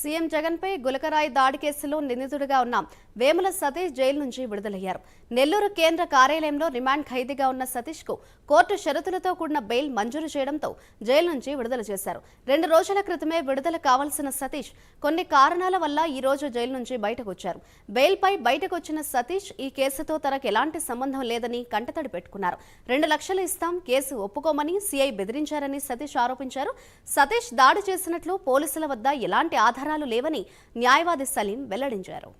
CM జగన్పై గులకరాయి దాడి కేసులో నిందితుడిగా ఉన్న వేముల సతీష్ జైలు నుంచి విడుదలయ్యారు. నెల్లూరు కేంద్ర కార్యాలయంలో రిమాండ్ ఖైదీగా ఉన్న సతీష్కు కోర్టు షరతులతో కూడిన బెయిల్ మంజూరు చేయడంతో జైలు నుంచి విడుదల చేశారు. రెండు రోజుల క్రితమే విడుదల కావాల్సిన సతీష్ కొన్ని కారణాల వల్ల ఈ రోజు జైలు నుంచి బయటకు వచ్చారు బెయిల్పై బయటకు వచ్చిన సతీష్ ఈ కేసుతో తనకు ఎలాంటి సంబంధం లేదని కంటతడి పెట్టుకున్నారు. రెండు లక్షలు ఇస్తాం కేసు ఒప్పుకోమని సీఐ బెదిరించారని సతీష్ ఆరోపించారు. సతీష్ దాడి చేసినట్లు పోలీసుల వద్ద ఎలాంటి ఆధారాలు లేవని న్యాయవాది సలీం వెల్లడించారు.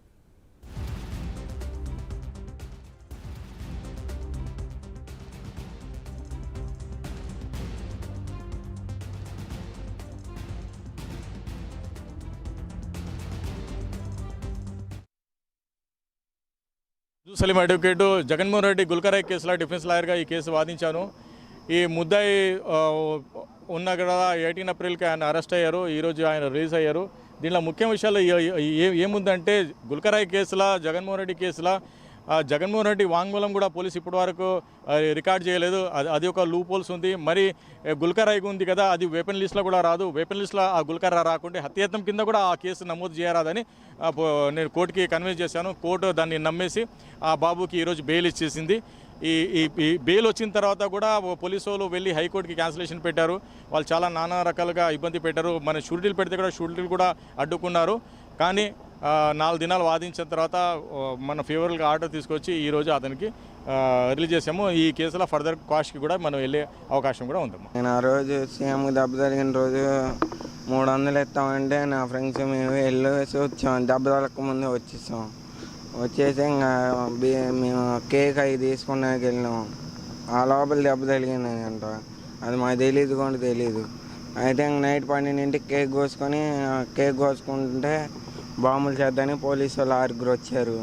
సలీం అడ్వకేటు జగన్మోహన్ రెడ్డి గుల్కరాయ్ కేసులో డిఫెన్స్ లాయర్గా ఈ కేసు వాదించాను. ఈ ముద్దాయి ఉన్న కదా ఎయిటీన్ అప్రిల్కి ఆయన అరెస్ట్ అయ్యారు. ఈరోజు ఆయన రిలీజ్ అయ్యారు. దీనిలో ముఖ్య విషయాలు ఏ- ఏముందంటే గుల్కరాయ్ కేసులా జగన్మోహన్ రెడ్డి కేసులా జగన్మోహన్ రెడ్డి వాంగ్మూలం కూడా పోలీసు ఇప్పటి వరకు రికార్డ్ చేయలేదు. అది అది ఒక లూప్ హోల్స్ ఉంది. మరి ఏ, గుల్కరాయ్ ఉంది కదా అది వెపన్ లిస్ట్లో కూడా రాదు. వెపన్ లిస్ట్లో ఆ గుల్కరా రాకుంటే హత్యాయత్నం కింద కూడా ఆ కేసు నమోదు చేయరాదని నేను కోర్టుకి కన్విన్స్ చేశాను. కోర్టు దాన్ని నమ్మేసి ఆ బాబుకి ఈరోజు బెయిల్ ఇచ్చేసింది. ఈ ఈ ఈ బెయిల్ వచ్చిన తర్వాత కూడా పోలీసు వాళ్ళు వెళ్ళి హైకోర్టుకి క్యాన్సిలేషన్ పెట్టారు. వాళ్ళు చాలా నానా రకాలుగా ఇబ్బంది పెట్టారు. మన షూరిటీలు పెడితే కూడా షూరిటీలు కూడా అడ్డుకున్నారు. కానీ నాలుగు దినాలు వాదించిన తర్వాత మన ఫేవరల్గా ఆర్డర్ తీసుకొచ్చి ఈరోజు అతనికి రిలీజ్ చేసాము ఈ కేసులో ఫర్దర్ కాస్ట్కి కూడా మనం వెళ్ళే అవకాశం కూడా ఉందమ్మా. నేను ఆ రోజు సీఎం దెబ్బ జరిగిన రోజు మూడు వందలు ఇస్తామంటే నా ఫ్రెండ్స్ మేము వెళ్ళేసి వచ్చాం. దెబ్బ తగలక ముందే వచ్చేసాం. వచ్చేసి ఇంకా మేము కేక్ అవి తీసుకున్నాక వెళ్ళినాము ఆ లోపల దెబ్బ తగిలింది అంట అది మాకు తెలియదు కూడా తెలియదు అయితే ఇంక నైట్ పన్నెండింటికి కేక్ కోసుకొని కేక్ కోసుకుంటుంటే బాంబులు చేద్దని పోలీసు వాళ్ళు ఆరుగురు వచ్చారు.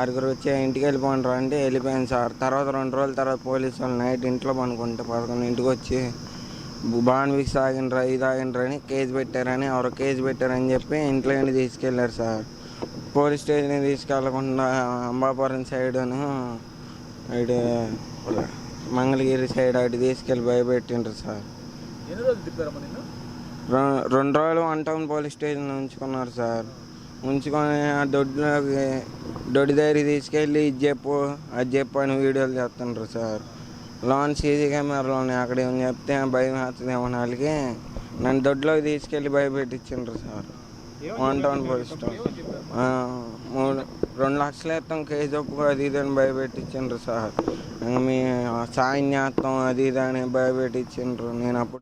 ఆరుగురు వచ్చి ఇంటికి వెళ్ళిపోండి అంటే వెళ్ళిపోయాను సార్. తర్వాత రెండు రోజుల తర్వాత పోలీసు వాళ్ళు నైట్ ఇంట్లో పనుకుంటే పదకొండు ఇంటికి వచ్చి బాన్ సాగినరా ఇది ఆగినరా అని కేసు పెట్టారని ఎవరో కేసు పెట్టారని చెప్పి ఇంట్లో నుండి తీసుకెళ్ళారు సార్. పోలీస్ స్టేషన్కి తీసుకెళ్ళకుండా అంబాపురం సైడ్ను ఇటు మంగళగిరి సైడ్ అటు తీసుకెళ్ళి భయపెట్టిండ్రు సార్. రెం- రెండు రోజులు వన్ టౌన్ పోలీస్ స్టేషన్ ఉంచుకున్నారు సార్. ఉంచుకొని ఆ దొడ్లోకి దొడ్డి దగ్గర తీసుకెళ్ళి ఇది చెప్పు అది చెప్పు అని వీడియోలు చేస్తుండ్రు సార్. లోన్ సీసీ కెమెరాలు ఉన్నాయి అక్కడ ఏమని చెప్తే భయం వేస్తుందేమో వాళ్ళకి నన్ను దొడ్లోకి తీసుకెళ్ళి భయపెట్టించిండ్రు sir. One town police station మూడు రెండు లక్షలు ఇస్తాం కేజీ ఒప్పుకో అది ఇది అని భయపెట్టించిండ్రు సార్. మీ సాయం చేస్తాం అది ఇది అని భయపెట్టించిండ్రు నేను అప్పుడు